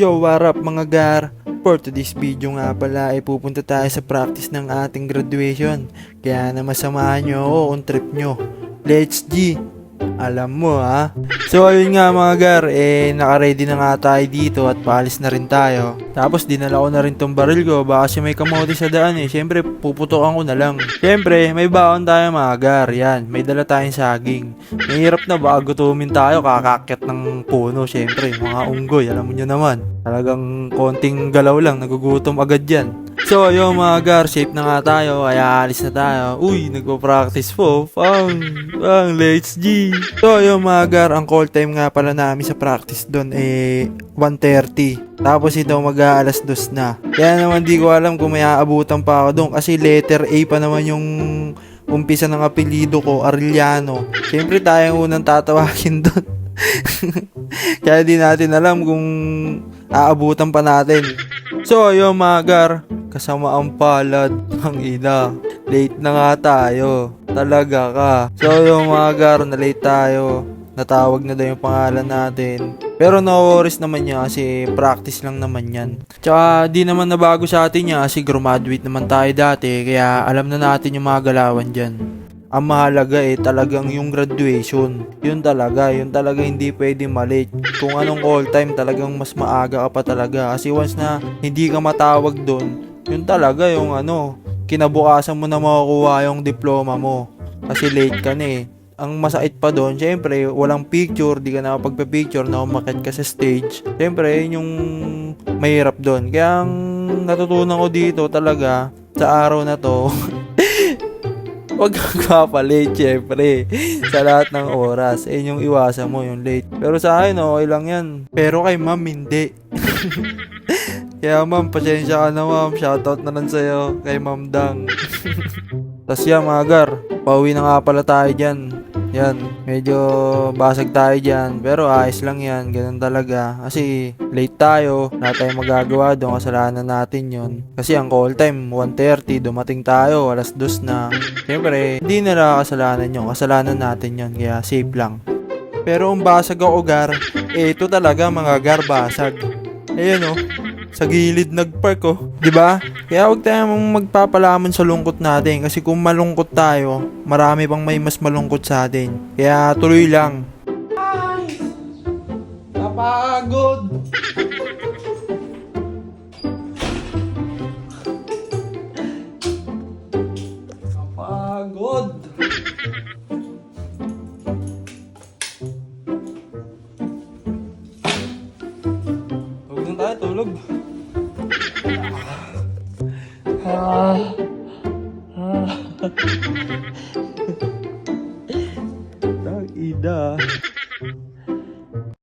Yo, what up mga gar? For today's video nga pala ay pupunta tayo sa practice ng ating graduation. Kaya naman samahan nyo ako on trip nyo. Let's G! Alam mo ha. So ayun nga mga gar, eh naka-ready na nga tayo dito at paalis na rin tayo. Tapos dinala ko na rin tong baril ko baka kasi may kamote sa daan eh. Siyempre puputokan ko na lang. Siyempre may baon tayo mga gar. Yan, may dala tayong saging. Mahirap na baka gutumin tayo kakakyat ng puno. Siyempre mga unggoy, alam mo nyo naman. Talagang konting galaw lang, nagugutom agad yan. So, ayun mga gar, safe na nga tayo, kaya alis na tayo. Uy, nagpo-practice po. Pang, pang, let's G. So, ayun mga gar, ang call time nga pala namin sa practice doon eh 1.30. Tapos ito mag-aalas dos na. Kaya naman di ko alam kung may aabutan pa ako doon kasi letter A pa naman yung umpisa ng apelido ko, Arellano. Siyempre tayo ang unang tatawagin doon. Kaya di natin alam kung aabutan pa natin. So, ayun mga gar, kasama ang palad ng ina. Late na nga tayo. Talaga ka. So, yung mga gar, na late tayo. Natawag na daw yung pangalan natin. Pero no worries naman niya kasi practice lang naman yan. Tsaka di naman nabago sa atin niya kasi graduate naman tayo dati kaya alam na natin yung mga galawan dyan. Ang mahalaga eh talagang yung graduation. Yun talaga, yun talaga hindi pwede malate. Kung anong all time talagang mas maaga ka pa talaga. Kasi once na hindi ka matawag doon, yun talaga yung ano, kinabukasan mo na makukuha yung diploma mo. Kasi late ka na eh. Ang masakit pa doon, syempre, walang picture, di ka na picture na umakit ka sa stage. Syempre, yun yung mahirap doon. Kaya ang natutunan ko dito talaga, sa araw na to, Huwag kang kapalate, syempre. Sa lahat ng oras. Eh, yung iwasan mo, yung late. Pero sa akin, okay lang yan. Pero kay ma'am, hindi. Kaya ma'am, pasensya ka na ma'am. Shoutout na lang sa'yo. Kay ma'am Dang. Tapos yan, mga gar. Pauwi na nga pala tayo dyan. Yan, medyo basag tayo dyan. Pero ayos lang yan, ganun talaga. Kasi late tayo, wala tayong magagawa doon, kasalanan natin yon Kasi ang call time, 1.30, dumating tayo, alas 2 na. Siyempre, hindi nila kasalanan yun, kasalanan natin yon Kaya safe lang. Pero ang basag ako gar, eh ito talaga mga gar basag. Ayun oh, sa gilid nagpark oh, 'di ba? Kaya huwag tayong magpapalamon sa lungkot natin kasi kung malungkot tayo, marami pang may mas malungkot sa atin. Kaya tuloy lang. Ay! Napagod! Napagod! Tulog na tayo, tulog. Ah. Ah. Tang ida.